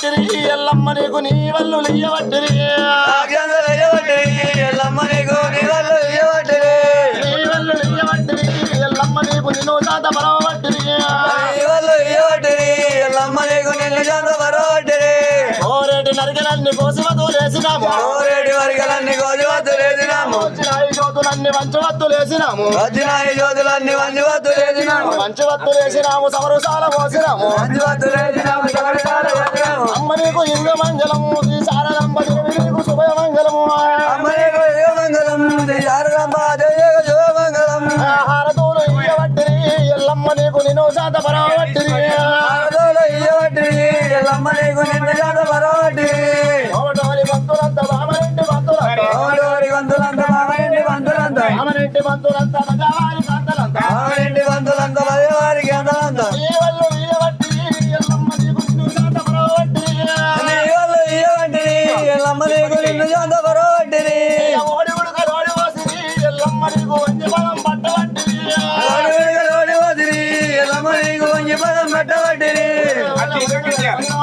ఇయ్యబట్టిరి ఎల్లమ్మ నీకు నీ వల్లు ఇయ్యబట్టి ఎల్లమ్మ నీకు నీ వల్లు ఇయ్యబట్టి నీ వల్లు ఇయ్యబట్టిరి ఎల్లమ్మ నీకు నిన్ను శాత బలవబట్టిరి నీ వల్లు ఇయ్యబట్టి ఎల్లమ్మ నీకు నిన్ను చంద పరవట్టి ఓరేటి నరికలన్నీ కోసి వదులేసినాము ఓరేడి వర్గలన్నీ కోసి వద్దులేసినాము వచ్చినాయి జ్యోతులన్నీ మంచి వద్దులేసినాము వచ్చిన ఈ జ్యోతులన్నీ మంచి వద్దులేసినాము మంచి వద్దులేసినాము సమరుసాల పోసినాము వేసినాము అమ్మ నీకు ఇంగ మంగళము శ్రీ శారదంబ దేవి నీకు శుభయ మంగళము హారతూలు ఇయ్యబట్టిరి ఎల్లమ్మ నీకు నిన్ను శాత బలవబట్టిరి ఆడదోలు ఇయ్యబట్టి ఎల్లమ్మ నీకు నిన్ను చంద పరవట్టి